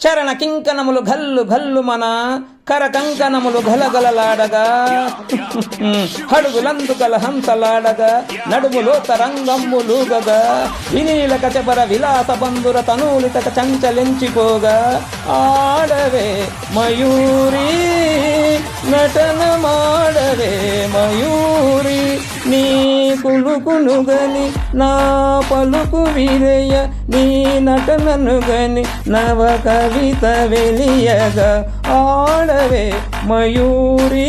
చరణ కింకణములు ఘల్లు ఘల్లు మన కర కంకణములు గలగలలాడగా హడుగులందుకల హంసలాడగా నడుములో తరంగమ్ములుగగా వినీల కచపర విలాస బంధుర తనూలిత చంచలించిపోగా. ఆడవే మయూరి నటనమాడవే మయూరి. ನೀ ಕುಲುಕುನುಗನಿ ನಾ ಪಲುಕು ವಿರೆಯ ನೀ ನಟನನುಗನಿ ನವ ಕವಿತ ವೆಲಿಯಗ ಆಡವೆ ಮಯೂರಿ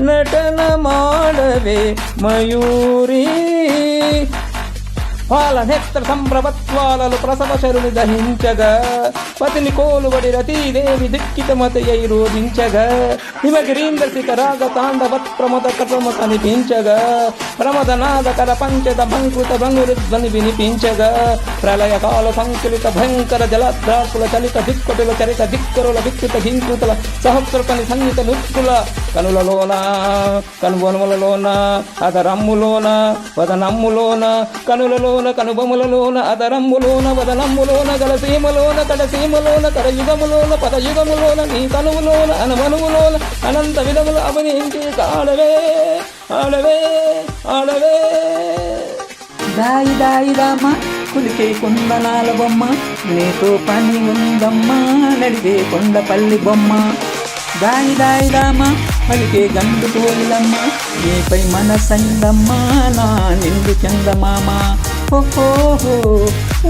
ನಟನ ಮಾಡವೆ ಮಯೂರಿ వాళ్ళ పాల నేత్ర సంప్రభత్వాలలు ప్రసవ శరుని దహించగా పతిని కోలుబడి రతీదేవి దిక్కితమతయ్యై రోధించగా హిమగిరీంద్ర శిఖరాగ తాండవత్ ప్రమద కపమ కనిపించగా ప్రమద నాదకర పంచద భంకృత భంగురుధ్వని వినిపించగా ప్రళయ కాల సంకులిత భయంకర జలద్రాకుల చలిత దిక్కుటుల చరిత దిక్కురుల వికృత హింకృతుల సహస్రపని సంగీత నృత్యుల కనులలోన కనుబొనుములలోన అదరమ్ములోన వదనమ్ములోన కనులలోన కనుబొములలోన అదరంబులోన వదలంబులోన గలసీమలోన కడసీమలోన కరయుగములోన పదయుగములోన నీ కనువులోన అనుమనువులోన అనంత విధములు అభినయించి ఆడవే ఆడవే ఆడవే. దాయి దాయి రామ కులికే కుందనాల బొమ్మ నీతో పని ఉందమ్మా నడిపే కొండపల్లి బొమ్మ. దాయి దాయి రామ పలికే గండు తోలిలమ్మ నీపై మనసందమ్మా నా నిండు చందమామ. ఓహో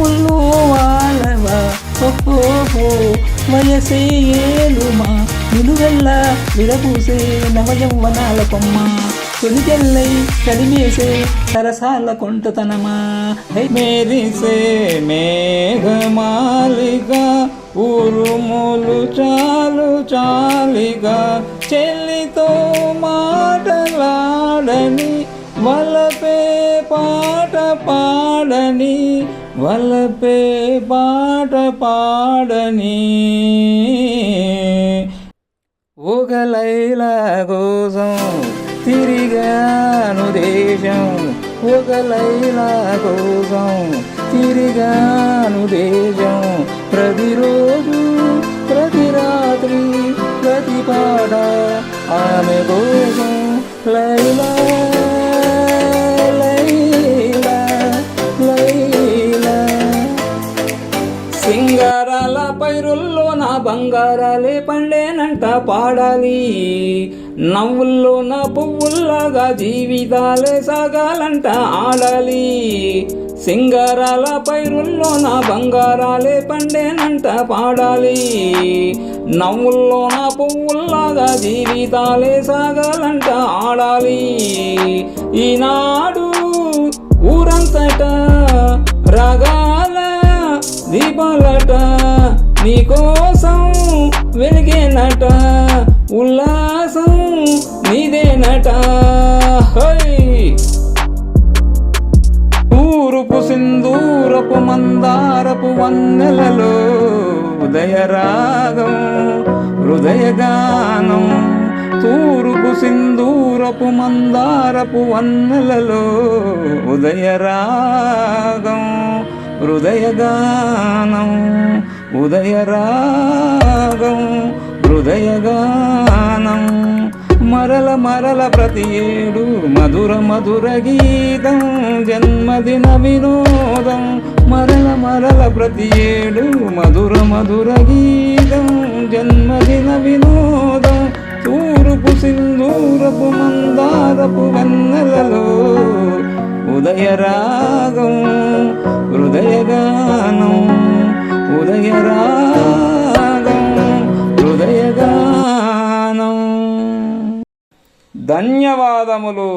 ఉల్లు వాళ్ళవా ఓహో వయసే ఏలుమా నిలువెల్ల విరపూసే నవయౌవనాల కొమ్మ తొలిజల్లై కడిమేసే సరసాల కొంటతనమా హై మెరిసే మేఘమాలిక ఉరుములు చాలు చాలిగా చెల్లితో మాటలాడని వలపే పాట పాడని వలపే పాట పాడని. ఒకలైల కోసం తిరిగాను దేశం. ఒకలైల కోసం తిరిగాను దేశం. ప్రతిరోజు ప్రతి రాత్రి ప్రతి పాట ఆమె కోసం లైలా లైలా సింగారాల పైరుల్లో నా బంగారాలే పండేనంట పాడాలి. నవ్వుల్లో నా పువ్వుల్లాగా జీవితాలే సాగాలంట ఆడాలి. సింగారాల పైరుల్లో నా బంగారాలే పండేనంట పాడాలి. నవ్వుల్లో నా పువ్వుల్లాగా జీవితాలే సాగాలంట ఆడాలి. ఈనాడు నీకోసం వెలిగేనట ఉల్లాసం నీదేనట. హై! తూరుపు సింధూరపు మందారపు వందలలో ఉదయరాగం హృదయగానం. తూరుపు సింధూరపు మందారపు వన్నెలలో ఉదయరాగం హృదయగానం. ఉదయరాగం హృదయగానం మరల మరల ప్రతి ఏడు మధుర మధుర గీతం జన్మదిన వినోదం మరల మరల ప్రతి ఏడు మధుర మధుర గీతం జన్మదిన వినోదం తూరుపు సింధూరపు మందారపు వెన్నెలలో ఉదయరాగం హృదయగానం. ఉదయరాగం హృదయగానం. ధన్యవాదములు.